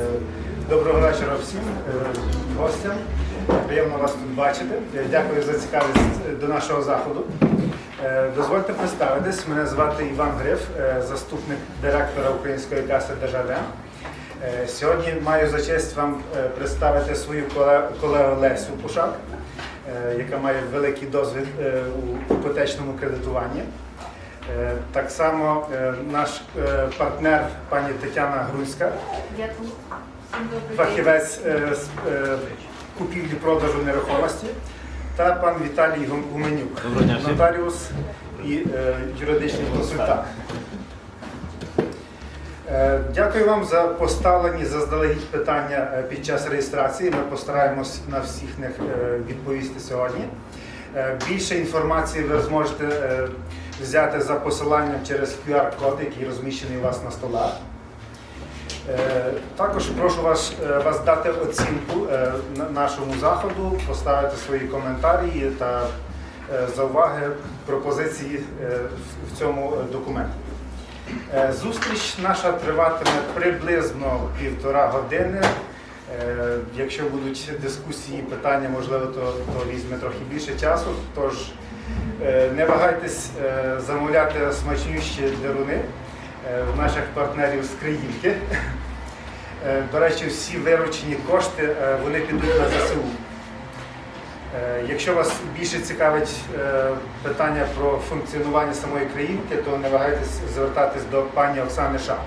Е, Доброго вечора всім е, гостям. Приємно вас тут бачити. Е, Дякую за цікавість до нашого заходу. Дозвольте представитись. Мене звати Іван Гриф, заступник директора Української каси. Е, Сьогодні маю за честь вам представити свою колегу Лесю Пушак, яка має великий досвід е, у іпотечному кредитуванні. Е, Так само е, наш е, партнер пані Тетяна Грунська, день. фахівець з купівлі-продажу нерухомості, та пан Віталій Гуменюк, нотаріус і юридичний консультант. Дякую вам за поставлені заздалегідь питання під час реєстрації. Ми постараємось на всіх них відповісти сьогодні. Більше інформації ви зможете взяти за посиланням через QR-код, який розміщений у вас на столах. Е, Також прошу вас, е, вас дати оцінку е, нашому заходу, поставити свої коментарі та зауваги, пропозиції в- цьому документі. Зустріч наша триватиме приблизно півтора години. Якщо будуть дискусії, питання, можливо, то, то візьме трохи більше часу. Тож не вагайтесь е, замовляти смачнющі деруни е, в наших партнерів з Криївки. Е, До речі, всі виручені кошти е, вони підуть на ЗСУ. Е, Якщо вас більше цікавить е, питання про функціонування самої країнки, то не вагайтесь звертатись до пані Оксани Шак.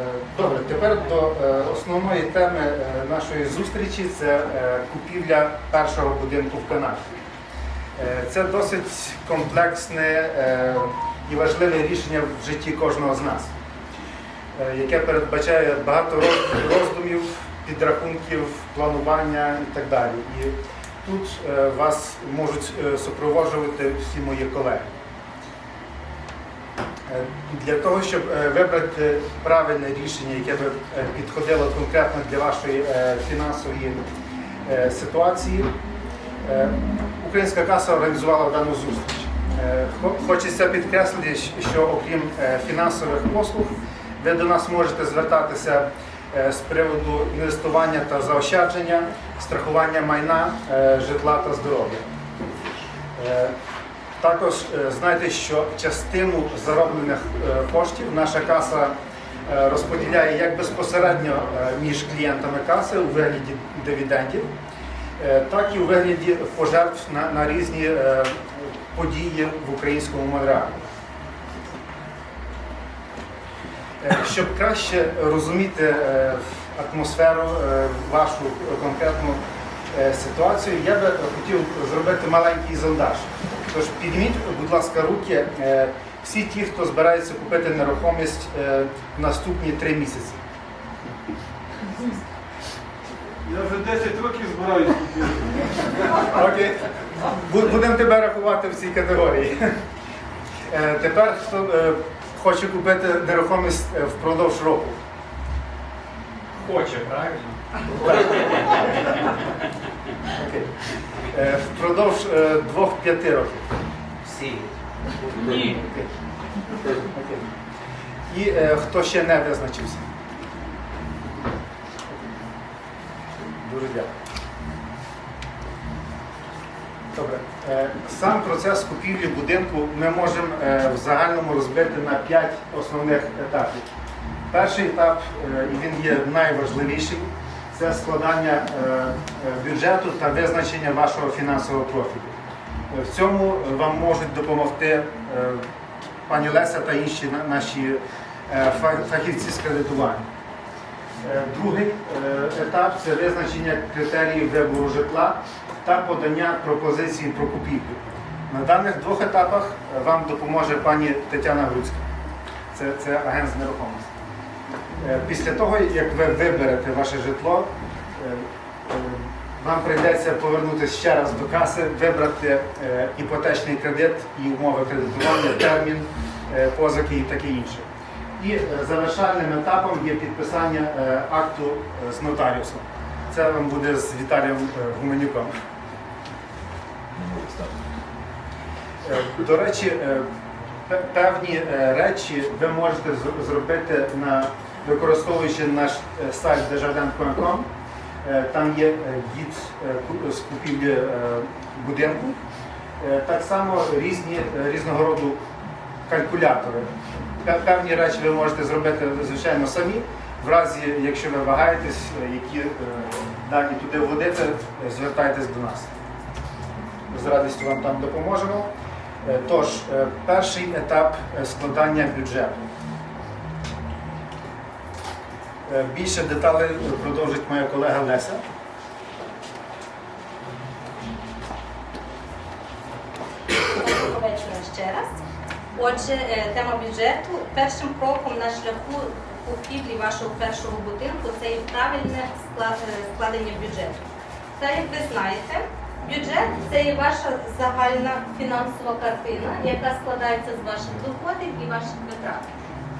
Е, Добре, тепер до е, основної теми е, нашої зустрічі це е, купівля першого будинку в Канаді. Е, Це досить комплексне е, і важливе рішення в житті кожного з нас, е, яке передбачає багато роздумів, підрахунків, планування і так далі. І тут вас можуть супроводжувати всі мої колеги. Для того, щоб вибрати правильне рішення, яке би підходило конкретно для вашої фінансової ситуації, Українська каса організувала дану зустріч. Е, Хочеться підкреслити, що окрім е, фінансових послуг, ви до нас можете звертатися е, з приводу інвестування та заощадження, страхування майна, житла та здоров'я. Також знайте, що частину зароблених коштів наша каса розподіляє як безпосередньо між клієнтами каси у вигляді дивідендів, так і у вигляді пожертв на, на різні е, події в українському Монреалі. Е, Щоб краще розуміти е, атмосферу, е, вашу конкретну е, ситуацію, я би хотів зробити маленький зондаж. Тож підніміть, будь ласка, руки е, всі ті, хто збирається купити нерухомість е, в наступні три місяці. Я вже 10 років збираюсь купити. Окей. Бу- Будемо тебе рахувати в цій категорії. Е, Тепер хто е, хоче купити нерухомість е, впродовж року. Хоче, правильно? Окей. Впродовж е, двох-п'яти років. Всі. Ні. Окей. І е, хто ще не визначився. Дуже. Добре. Е, Сам процес купівлі будинку ми можемо е, в загальному розбити на п'ять основних етапів. Перший етап, е, і він є найважливіший, це складання бюджету та визначення вашого фінансового профілю. В цьому вам можуть допомогти пані Леся та інші наші фахівці з кредитування. Е, Другий е, етап це визначення критеріїв вибору житла та подання пропозиції про купівлю. На даних двох етапах е, вам допоможе пані Тетяна Груцька. Це, це агент з нерухомості. Після того, як ви виберете ваше житло, вам прийдеться повернутися ще раз до каси, вибрати іпотечний кредит і умови кредитування, термін позики і таке інше. І е, завершальним етапом є підписання е, акту е, з нотаріусом. Це вам буде з Віталієм Гуменюком. До речі, певні речі ви можете зробити на використовуючи наш сайт desjardins.com. Там є гід з купівлі будинку. Так само різні різного роду калькулятори. Пе- Певні речі ви можете зробити звичайно самі. В разі, якщо ви вагаєтесь, які е, дані туди вводити, звертайтесь до нас. З радістю вам там допоможемо. Е, Тож, е, перший етап складання бюджету. Більше деталей продовжить моя колега Леся. Отже, е, тема бюджету. Першим кроком на шляху купівлі вашого першого будинку це є правильне е, складення бюджету. Та як ви знаєте, бюджет це є ваша загальна фінансова картина, яка складається з ваших доходів і ваших витрат.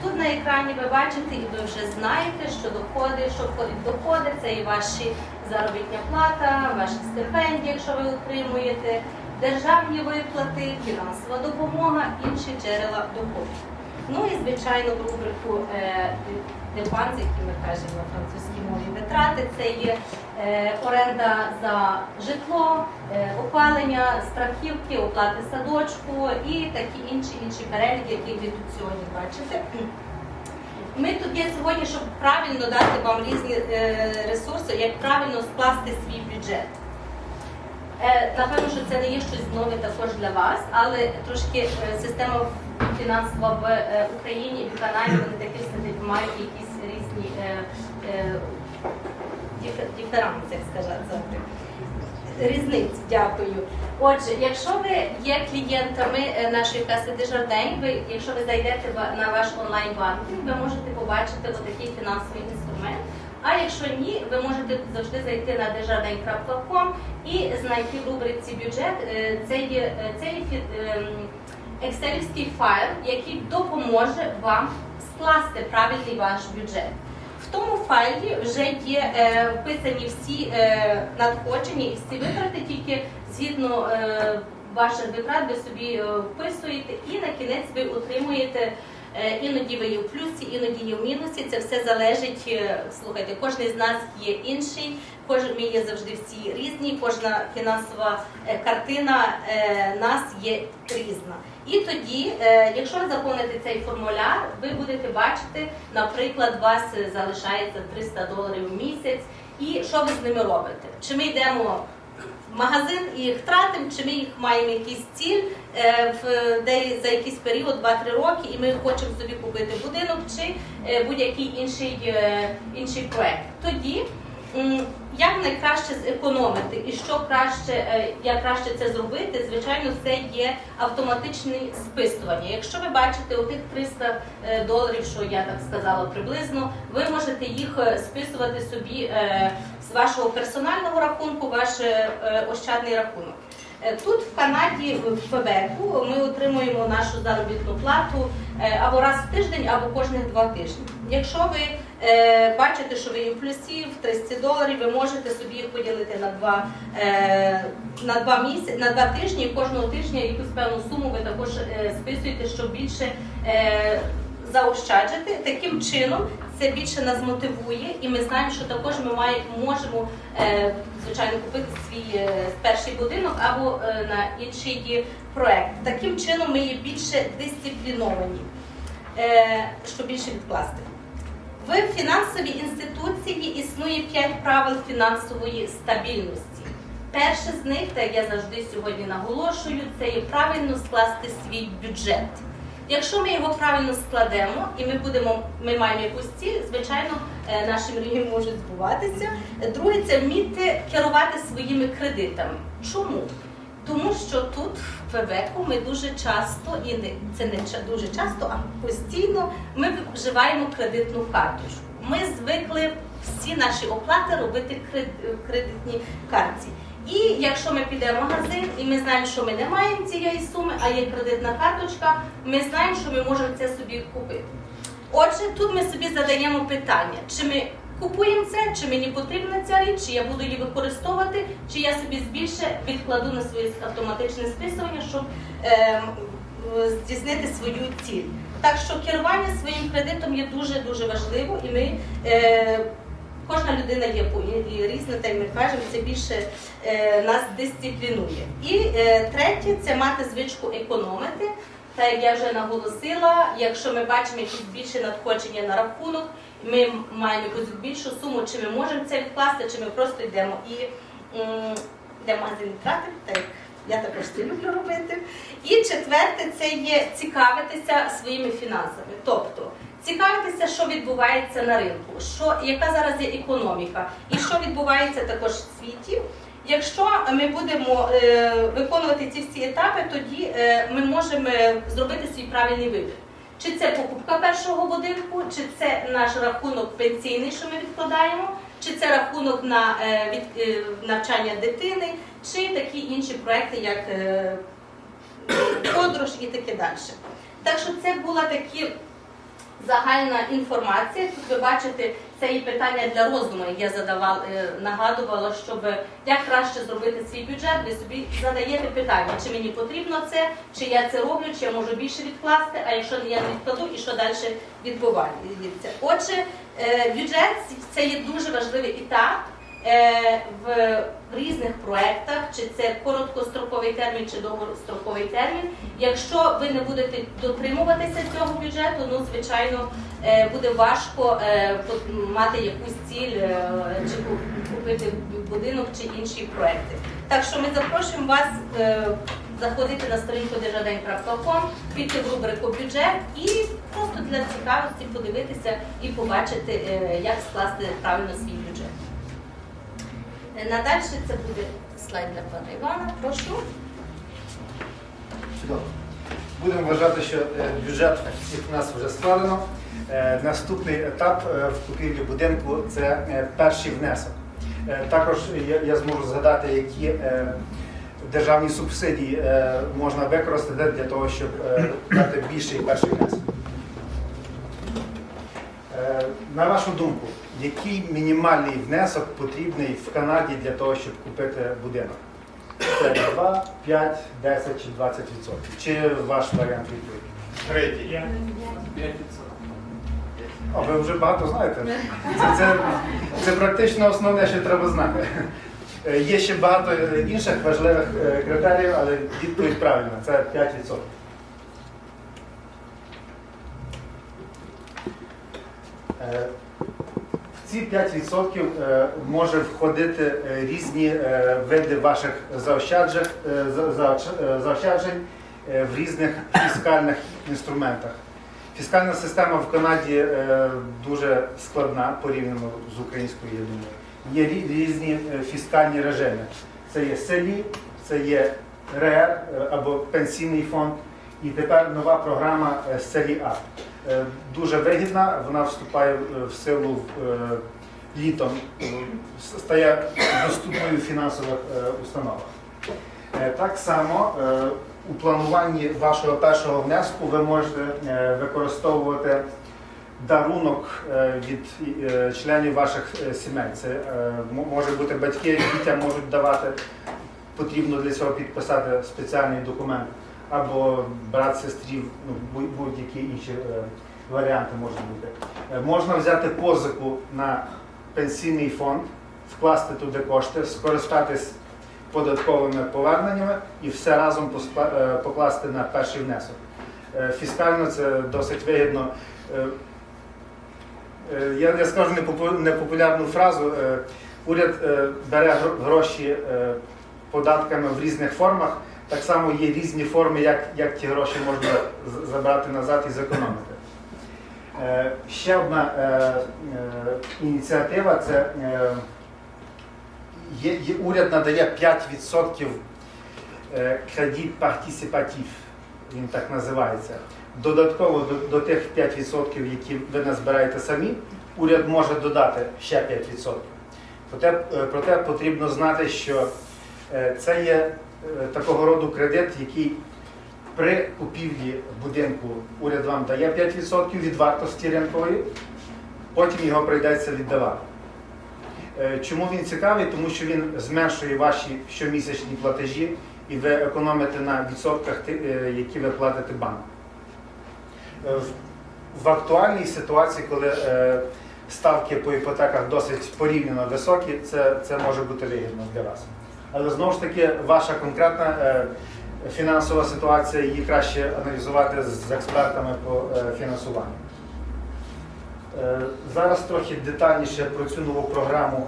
Тут на екрані ви бачите, і ви вже знаєте, що доходи, що входить доходи, це і ваші заробітня плата, ваші стипендії, якщо ви отримуєте, державні виплати, фінансова допомога, інші джерела доходів. Ну і звичайно в рубрику е, депанс, які ми кажемо на французькій мові витрати, це є е, оренда за житло, е, опалення, страхівки, оплати садочку і такі інші інші переліки, які ви тут сьогодні бачите. Ми тут є сьогодні, щоб правильно дати вам різні е, ресурси, як правильно скласти свій бюджет. Е, Напевно, що це не є щось нове також для вас, але трошки е, система фінансова в е, Україні і в Канаді вони такі все мають якісь різні диферанси, як сказати. Різниці, дякую. Отже, якщо ви є клієнтами нашої каси Desjardins, ви, якщо ви зайдете на ваш онлайн-банкінг, ви можете побачити отакий фінансовий інструмент. А якщо ні, ви можете завжди зайти на desjardins.com і знайти в рубриці бюджет. Е, Це є, е, це ем, екселівський файл, який допоможе вам скласти правильний ваш бюджет. В тому файлі вже є е, вписані всі е, надходження і всі витрати, тільки згідно е, ваших витрат ви собі е, вписуєте і на кінець ви отримуєте. Е, Іноді ви є в плюсі, іноді є в мінусі. Це все залежить. е, Слухайте, кожен з нас є інший, кожен ми є завжди всі різні. Кожна фінансова е, картина нас є різна. І тоді, якщо ви заповните цей формуляр, ви будете бачити, наприклад, у вас залишається 300 доларів в місяць, і що ви з ними робите? Чи ми йдемо магазин і їх тратимо, чи ми їх маємо якийсь ціль е, де за якийсь період, 2-3 роки, і ми хочемо собі купити будинок чи е, будь-який інший, е, інший проект. Тоді як найкраще зекономити і що краще, як краще це зробити, звичайно, це є автоматичне списування. Якщо ви бачите отих 300 е, доларів, що я так сказала приблизно, ви можете їх списувати собі з вашого персонального рахунку, ваш е, е, ощадний рахунок. Е, Тут в Канаді, в Квебеку, ми отримуємо нашу заробітну плату або раз в тиждень, або кожних два тижні. Якщо ви бачите, що ви є в плюсі в 30 доларів, ви можете собі їх поділити на два, на два місяці, на два тижні, кожного тижня якусь певну суму ви також списуєте, щоб більше заощаджити. Таким чином це більше нас мотивує, і ми знаємо, що також ми можемо е, звичайно купити свій е, перший будинок або е, на інший проект. Таким чином ми є більше дисципліновані, щоб більше відкласти. В фінансовій інституції існує п'ять правил фінансової стабільності. Перше з них, та я завжди сьогодні наголошую, це є правильно скласти свій бюджет. Якщо ми його правильно складемо і ми будемо, ми маємо якусь ціль, звичайно, е, наші мрії можуть збуватися. Друге, це вміти керувати своїми кредитами. Чому? Тому що тут в Квебеку ми дуже часто, і не це не дуже часто, а постійно ми вживаємо кредитну карточку. Ми звикли всі наші оплати робити кред- в кредитній картці. І якщо ми підемо в магазин і ми знаємо, що ми не маємо цієї суми, а є кредитна карточка, ми знаємо, що ми можемо це собі купити. Отже, тут ми собі задаємо питання, чи ми купуємо це, чи мені потрібна ця річ, чи я буду її використовувати, чи я собі збільше відкладу на своє автоматичне списування, щоб е, здійснити свою ціль. Так що керування своїм кредитом є дуже дуже важливо, і ми е, кожна людина є по різна, й кажемо, це більше е, нас дисциплінує. І е, третє це мати звичку економити. Та як я вже наголосила, якщо ми бачимо якісь більше надходження на рахунок, ми маємо якусь більшу суму, чи ми можемо це відкласти, чи ми просто йдемо і йдемо магазин і так я також це люблю робити. І четверте, це є цікавитися своїми фінансами. Тобто цікавитися, що відбувається на ринку, що, яка зараз є економіка, і що відбувається також в світі. Якщо ми будемо е, виконувати ці всі етапи, тоді е, ми можемо зробити свій правильний вибір. Чи це покупка першого будинку, чи це наш рахунок пенсійний, що ми відкладаємо, чи це рахунок на е, від, е, навчання дитини, чи такі інші проекти, як е, подорож і таке далі. Так що це була такі загальна інформація. Тут ви бачите, це і питання для роздуму. Я задавала, е, нагадувала, щоб як краще зробити свій бюджет. Ви собі задаєте питання, чи мені потрібно це, чи я це роблю, чи я можу більше відкласти, а якщо я не відкладу, і що далі відбувається. Отже, е, бюджет це є дуже важливий етап. е, В в різних проєктах, чи це короткостроковий термін, чи довгостроковий термін. Якщо ви не будете дотримуватися цього бюджету, ну звичайно е, буде важко е, мати якусь ціль е, чи купити будинок чи інші проекти. Так що ми запрошуємо вас е, заходити на сторінку держадень.com, піти в рубрику бюджет і просто для цікавості подивитися і побачити, е, як скласти правильно свій. Е, Надальше це буде слайд для пана Івана. Прошу. Чудово. Будемо вважати, що е, бюджет всіх нас вже складено. Е, Наступний етап е, в купівлі будинку це перший внесок. Також я, зможу згадати, які державні субсидії можна використати для того, щоб дати більший перший внесок. На вашу думку, який мінімальний внесок потрібний в Канаді для того, щоб купити будинок? Це 2, 5, 10 чи 20 відсотків. Чи ваш варіант відповіді? Третій. 5%. О, ви вже багато знаєте. Це, це, це практично основне, що треба знати. Е, Є ще багато інших важливих е, критеріїв, але відповідь правильна це 5 відсотків. Е, В ці 5% е, може входити е, різні е, види ваших заощаджень, е, е, е, в різних фіскальних інструментах. Фіскальна система в Канаді е, дуже складна порівняно з українською, думаю. Є різні е, фіскальні режими. Це є селі, це є РЕР е, або пенсійний фонд. І тепер нова програма е, селі А. Е, Дуже вигідна, вона вступає е, в силу літом, стає доступною в фінансових установах. Так само у плануванні вашого першого внеску ви можете використовувати дарунок від членів ваших сімей. Це може бути батьки, дітям можуть давати. Потрібно для цього підписати спеціальний документ або брат сестрів, ну, будь- будь-які інші е, варіанти можуть бути. Е, Можна взяти позику на пенсійний фонд, вкласти туди кошти, скористатись податковими поверненнями і все разом е, покласти на перший внесок. Фіскально це досить вигідно. Я, скажу непопулярну фразу. Уряд бере гроші податками в різних формах. Так само є різні форми, як, як ті гроші можна забрати назад і зекономити. Е, Ще одна е, е, ініціатива це е, є, є, уряд надає 5% е, кредит партисипатив, він так називається. Додатково до, до тих 5%, які ви назбираєте самі, уряд може додати ще 5%. Проте, е, проте потрібно знати, що е, це є такого роду кредит, який при купівлі будинку уряд вам дає 5% від вартості ринкової, потім його прийдеться віддавати. Е, Чому він цікавий? Тому що він зменшує ваші щомісячні платежі і ви економите на відсотках, е, які ви платите банку. Е, в- актуальній ситуації, коли е, ставки по іпотеках досить порівняно високі, це, це може бути вигідно для вас. Але знову ж таки, ваша конкретна е, фінансова ситуація, її краще аналізувати з експертами по е, фінансуванню. Е, Зараз трохи детальніше про цю нову програму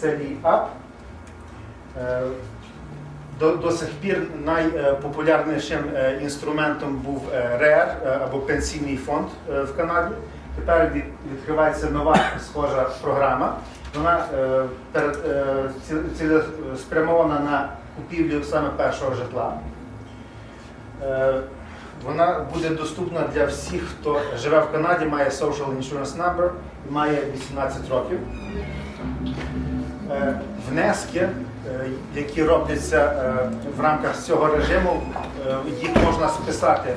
Селі. Е, До, до сих пір найпопулярнішим інструментом був РЕР або пенсійний фонд в Канаді. Тепер відкривається нова схожа програма. Вона е, е, ці- на купівлю саме першого житла. Е, Вона буде доступна для всіх, хто живе в Канаді, має Social Insurance Number і має 18 років. Внески, які робляться в рамках цього режиму, їх можна списати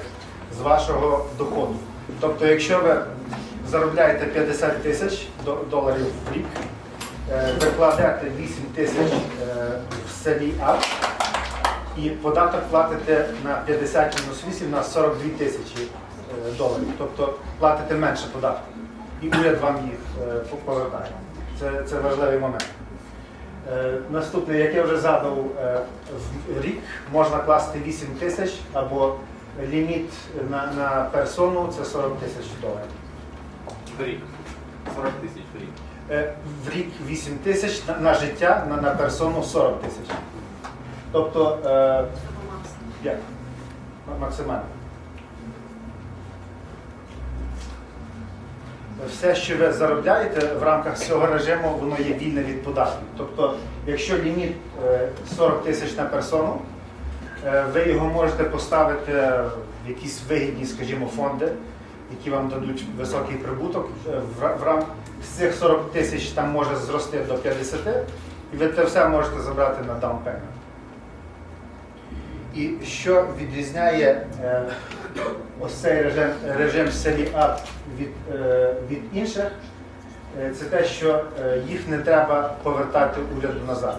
з вашого доходу. Тобто, якщо ви заробляєте 50 тисяч доларів в рік, е, 8 тисяч е, в селі А, і податок платите на 50 мінус 8 на 42 тисячі е, доларів. Тобто платите менше податку. І уряд вам їх повертає. Це, це важливий момент. Наступне, як я вже задав, в рік можна класти 8 тисяч або ліміт на, на персону це 40 тисяч доларів. В рік. 40 тисяч в рік. Е, В рік 8 тисяч на, життя, на, на персону 40 тисяч. Тобто е, як? Максимально. Все, що ви заробляєте в рамках цього режиму, воно є вільне від податків. Тобто, якщо ліміт е, 40 тисяч на персону, е, ви його можете поставити в якісь вигідні, скажімо, фонди, які вам дадуть високий прибуток. Е, В, ра- в рам... З цих 40 тисяч там може зрости до 50, і ви це все можете забрати на down. І що відрізняє е, ось цей режим, режим селі А від, е, від інших, е, це те, що е, їх не треба повертати уряду назад.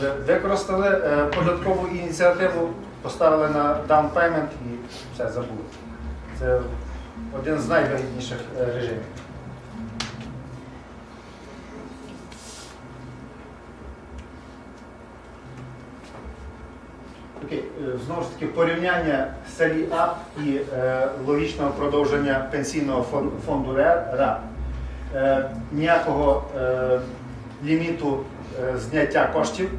Ви використали е, податкову ініціативу, поставили на payment і все забули. Це один з найвигідніших е, режимів. Окей, е, знову ж таки, порівняння селі АП і е, логічного продовження пенсійного фон- фонду РА. Е, ніякого е, ліміту е, зняття коштів,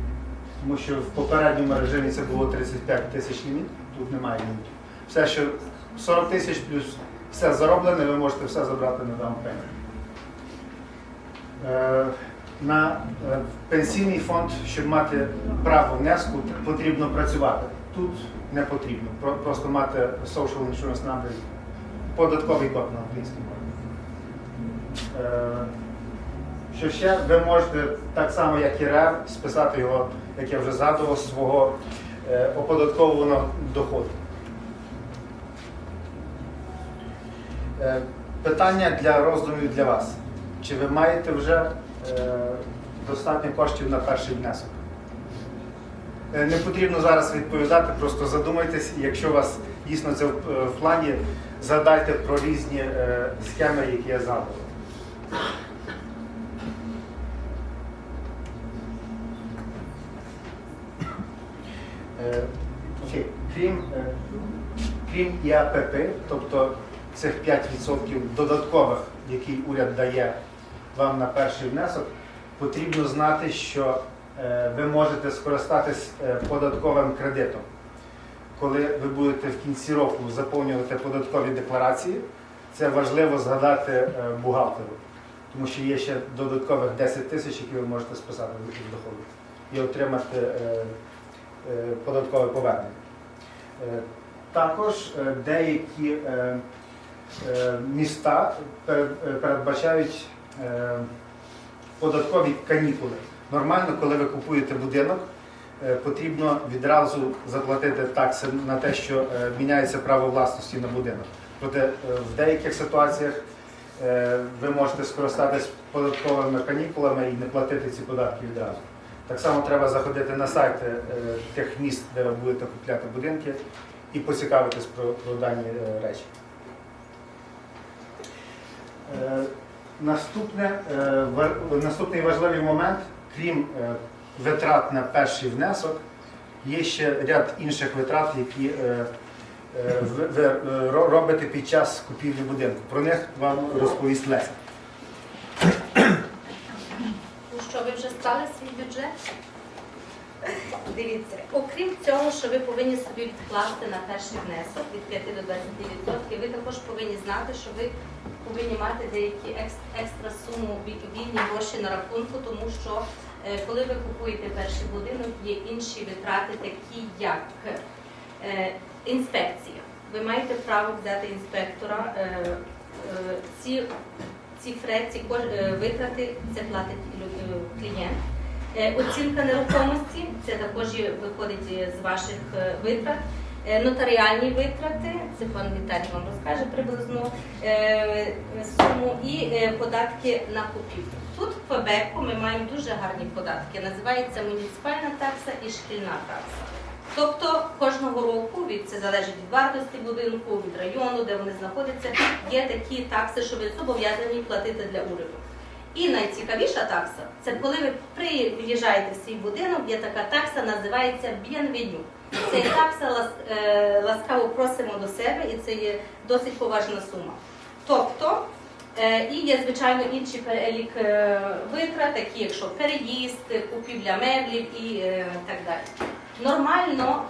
тому що в попередньому режимі це було 35 тисяч ліміт, тут немає ліміту. Все, що 40 тисяч плюс все зароблене, ви можете все забрати на down payment. Е, На е, пенсійний фонд, щоб мати право внеску, потрібно працювати. Тут не потрібно. Просто мати social insurance number, податковий код на англійській мові. Е, Що ще ви можете так само, як і РЕР, списати його, як я вже згадував, свого е, оподаткованого доходу. Питання для роздумів для вас. Чи ви маєте вже достатньо коштів на перший внесок? Е, Не потрібно зараз відповідати, просто задумайтесь, якщо у вас дійсно це в, е, плані, згадайте про різні е, схеми, які я згадував. Е. Крім, е, крім ІАПП, тобто цих 5% додаткових, які уряд дає вам на перший внесок, потрібно знати, що е, ви можете скористатись е, податковим кредитом. Коли ви будете в кінці року заповнювати податкові декларації, це важливо згадати е, бухгалтеру, тому що є ще додаткових 10 тисяч, які ви можете списати з доходу і отримати податкове повернення. Також деякі міста передбачають податкові канікули. Нормально, коли ви купуєте будинок, е, потрібно відразу заплатити такси на те, що е, міняється право власності на будинок. Проте е, в деяких ситуаціях е, ви можете скористатись податковими канікулами і не платити ці податки відразу. Так само треба заходити на сайти е, тих міст, де ви будете купляти будинки, і поцікавитись про, про дані е, речі. Наступне, е, наступний важливий момент, крім е, витрат на перший внесок, є ще ряд інших витрат, які е, ви робите під час купівлі будинку. Про них вам розповість Леся. Що, ви вже склали свій бюджет? Дивіться, окрім цього, що ви повинні собі відкласти на перший внесок від 5 до 20%, ви також повинні знати, що ви повинні мати деякі екс- екстра суму ві- вільні гроші на рахунку, тому що е, коли ви купуєте перший будинок, є інші витрати, такі як е, інспекція. Ви маєте право взяти інспектора. е, Ці ці фре, ці кож- е, витрати це платить клієнт. Е, Оцінка нерухомості це також виходить з ваших е, витрат. Е, Нотаріальні витрати, це пан Віталій вам розкаже приблизно суму, і податки на купівлю. Тут в Квебеку ми маємо дуже гарні податки. Називається муніципальна такса і шкільна такса. Тобто кожного року від це залежить від вартості будинку, від району, де вони знаходяться. Є такі такси, що ви зобов'язані платити для уряду. І найцікавіша такса це коли ви приїжджаєте в свій будинок, є така такса, називається б'єнвеню. Це такса е, ласкаво просимо до себе, і це є досить поважна сума. Тобто, е, і є, звичайно, інші перелік е, витрат, такі як переїзд, купівля меблів і так далі. Нормально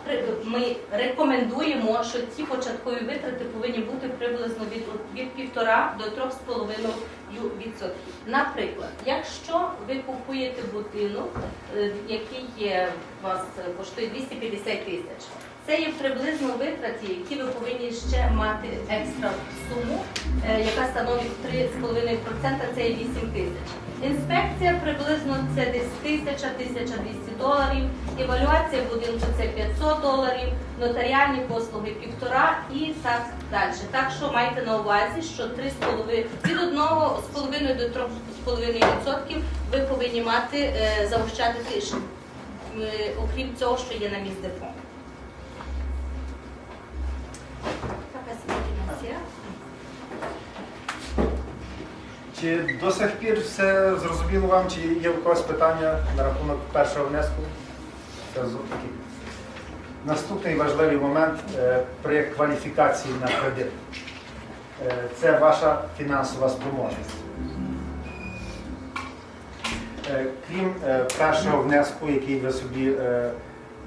ми рекомендуємо, що ці початкові витрати повинні бути приблизно від, 1,5 до 3,5 відсотків. Наприклад, якщо ви купуєте будинок, е, який є, у вас е, коштує 250 тисяч, це є приблизно витрати, які ви повинні ще мати екстра суму, е, яка становить 3,5%, це є 8 тисяч. Інспекція приблизно це десь 1000 1200 доларів, евалюація будинку це 500 доларів, нотаріальні послуги півтора і так далі. Так що майте на увазі, що 3,5 від 1,5 до 3,5% ви повинні мати е, заощадити, е, окрім цього, що є на місць депо. Чи до сих пір все зрозуміло вам, чи є у когось питання на рахунок першого внеску? Це з- такий. Наступний важливий момент е, при кваліфікації на кредит. Е, Це ваша фінансова спроможність. Е, Крім першого внеску, який ви собі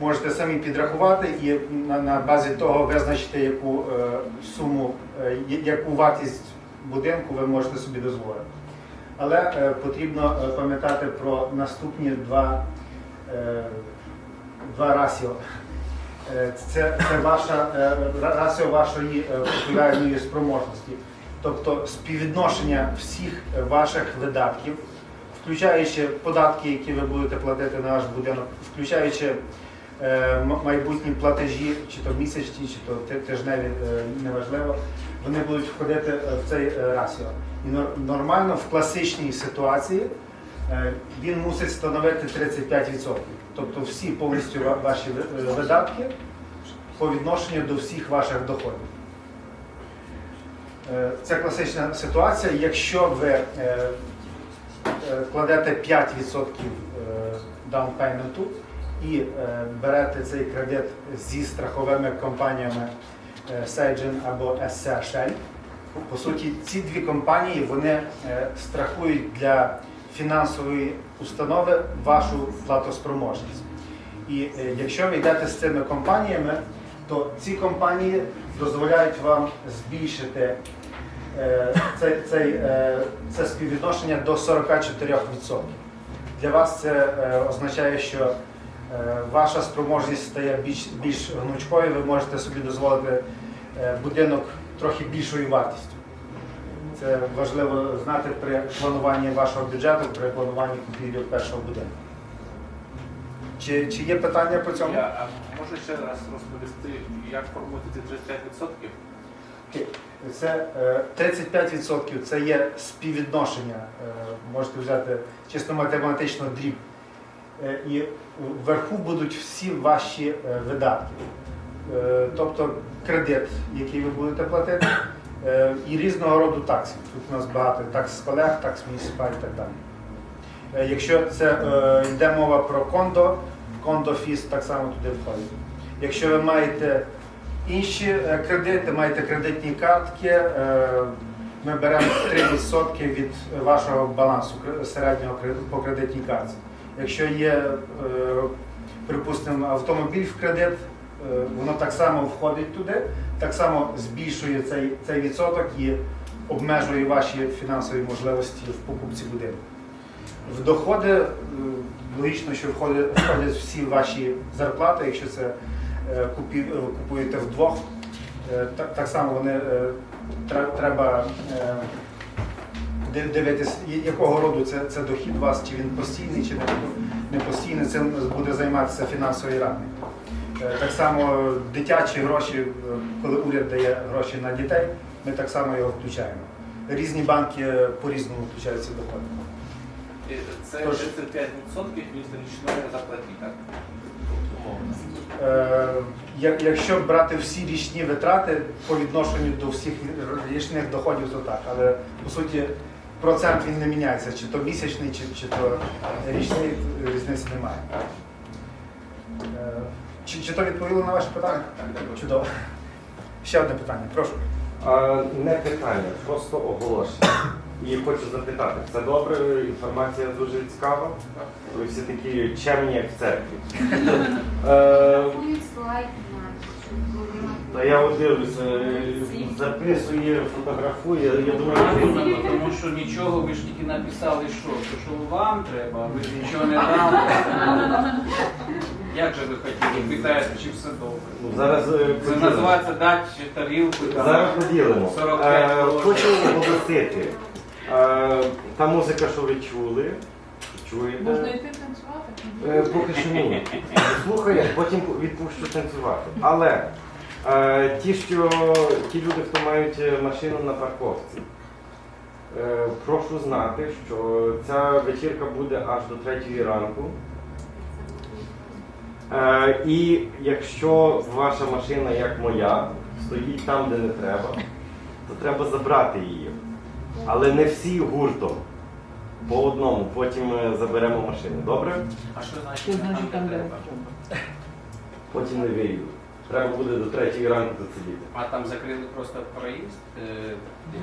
можете самі підрахувати і на, на базі того визначити, яку е, суму, е, яку вартість будинку ви можете собі дозволити. Але е, потрібно е, пам'ятати про наступні два, е, два расіо. Е, Це, це ваша е, расіо вашої купівельної спроможності, тобто співвідношення всіх ваших видатків, включаючи податки, які ви будете платити на ваш будинок, включаючи майбутні платежі, чи то місячні, чи то тижневі, е, неважливо, вони будуть входити е, в цей е, расіо. І нормально в класичній ситуації е, він мусить становити 35%. Тобто всі повністю ваші е, видатки по відношенню до всіх ваших доходів. Е, Це класична ситуація. Якщо ви е, е, кладете 5% даунпейменту і е, берете цей кредит зі страховими компаніями е, Segen або SC Shell, по суті, ці дві компанії вони е, страхують для фінансової установи вашу платоспроможність. І е, якщо ви йдете з цими компаніями, то ці компанії дозволяють вам збільшити е, цей, цей, е, це співвідношення до 44%. Для вас це е, означає, що е, ваша спроможність стає більш, більш гнучкою, ви можете собі дозволити е, будинок трохи більшою вартістю. Це важливо знати при плануванні вашого бюджету, при плануванні купівлі першого будинку. Чи, чи є питання по цьому? Я, а можна ще раз розповісти, як формуєте ці 35%? Це е, 35% це є співвідношення. е, Можете взяти чисто математично дріб. Е, І вверху будуть всі ваші е, видатки. Е, Тобто кредит, який ви будете платити, І різного роду таксів. Тут у нас багато такс колег, такс муніципаль і так далі. Якщо це йде мова про кондо, кондо фіс так само туди входить. Якщо ви маєте інші кредити, маєте кредитні картки, ми беремо 3% від вашого балансу середнього по кредитній картці. Якщо є, е, припустимо, автомобіль в кредит, е, воно так само входить туди, так само збільшує цей, цей відсоток і обмежує ваші фінансові можливості в покупці будинку. В доходи е, логічно, що входять, входять всі ваші зарплати, якщо це купуєте вдвох, так, само вони треба дивитись, якого роду це, це дохід у вас, чи він постійний, чи не, постійний. Цим буде займатися фінансовий радник. Е, Так само дитячі гроші, е, коли уряд дає гроші на дітей, ми так само його включаємо. Різні банки е, по-різному включаються доходи. Це 35% від річної зарплати, так? Якщо брати всі річні витрати по відношенню до всіх річних доходів, то так. Але по суті процент він не міняється, чи то місячний, чи, чи то річний різниці немає. Е, Чи, чи то відповіло на ваше питання? Чудово. Ще одне питання, прошу. А, не питання, просто оголошення. І хочу запитати, це добре, інформація дуже цікава. Ви всі такі чемні, як в церкві. Е, Та я от дивлюся, записує, фотографує. Я думаю, Правильно, тому що нічого ви ж тільки написали, що, що, що вам треба, ви ж нічого не дали. Як же ви хотіли? Питаєте, чи все добре? ну, зараз е, Це поділимо. називається дати тарілку. там. Зараз поділимо. 45 Е. Хочу оголосити. Е, Та музика, що ви чули, чуєте? Можна йти танцювати? Е, Поки що ні. Слухай, потім відпущу танцювати. Але е, ті, що ті люди, хто мають е, машину на парковці, е, прошу знати, що ця вечірка буде аж до 3 ранку. Е, і якщо ваша машина, як моя, стоїть там, де не треба, то треба забрати її. Але не всі гуртом. По одному, потім заберемо машину. Добре? А що значить, Що значить там, де треба? Потім не вийду. Треба буде до третьої ранку тут сидіти. А там закрили просто проїзд? Е,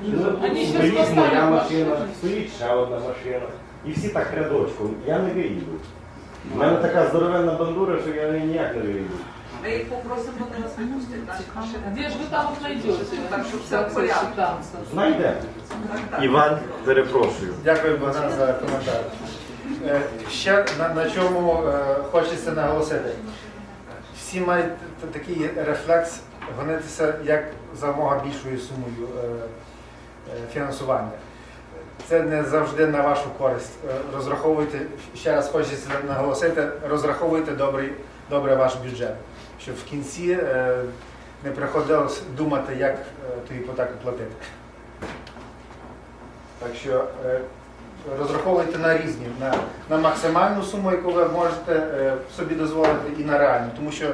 Ну, Вони стоїть моя машина, машину. стоїть ще одна машина. І всі так рядочком. Я не виїду. У мене така здоровенна бандура, що я ніяк не виїду. Ми їх попросимо вони нас випустити наші машини. Де ж ви там знайдете? Так, щоб все в порядку. Знайде. Іван, перепрошую. Дякую, Богдан, за коментар. Е, Ще на, на чому е, хочеться наголосити. Всі мають такий рефлекс гонитися як замога більшою сумою е, е, фінансування. Це не завжди на вашу користь. Е, Розраховуйте, ще раз хочеться наголосити, розраховуйте добрий, добре ваш бюджет, щоб в кінці не приходилось думати, як ту іпотеку платити. Так що розраховуйте на різні, на, на максимальну суму, яку ви можете е, собі дозволити, і на реальну. Тому що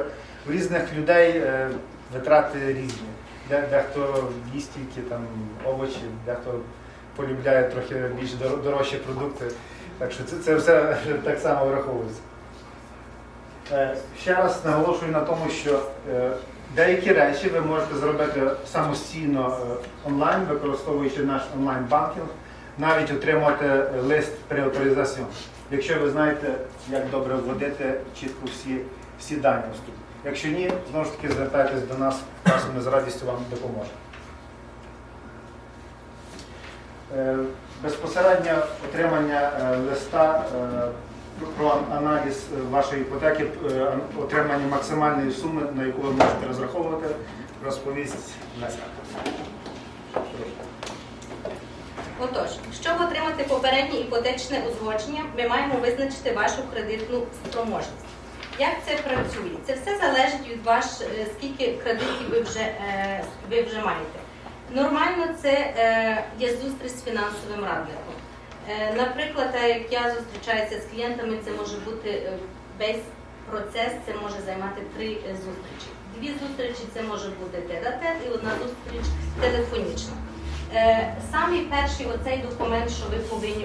в різних людей е, витрати різні. Де, дехто їсть тільки там овочі, дехто полюбляє трохи більш дорожчі продукти. Так що це, це все так само враховується. Е, Ще раз наголошую на тому, що деякі речі ви можете зробити самостійно онлайн, використовуючи наш онлайн-банкінг, навіть отримати е, лист при авторизації, якщо ви знаєте, як добре вводити чітко всі, всі дані. Якщо ні, знову ж таки звертайтесь до нас, ми з радістю вам допоможемо. Е, Безпосередньо отримання е, листа про аналіз вашої іпотеки, отримання максимальної суми, на яку ви можете розраховувати, розповість Леся. Отож, щоб отримати попереднє іпотечне узгодження, ми маємо визначити вашу кредитну спроможність. Як це працює? Це все залежить від ваш, е, скільки кредитів ви вже, е, ви вже маєте. Нормально це е, є зустріч з фінансовим радником. Наприклад, як я зустрічаюся з клієнтами, це може бути весь процес, це може займати три зустрічі. Дві зустрічі це може бути тет-а-тет і одна зустріч телефонічна. Е, Самий перший оцей документ, що ви повинні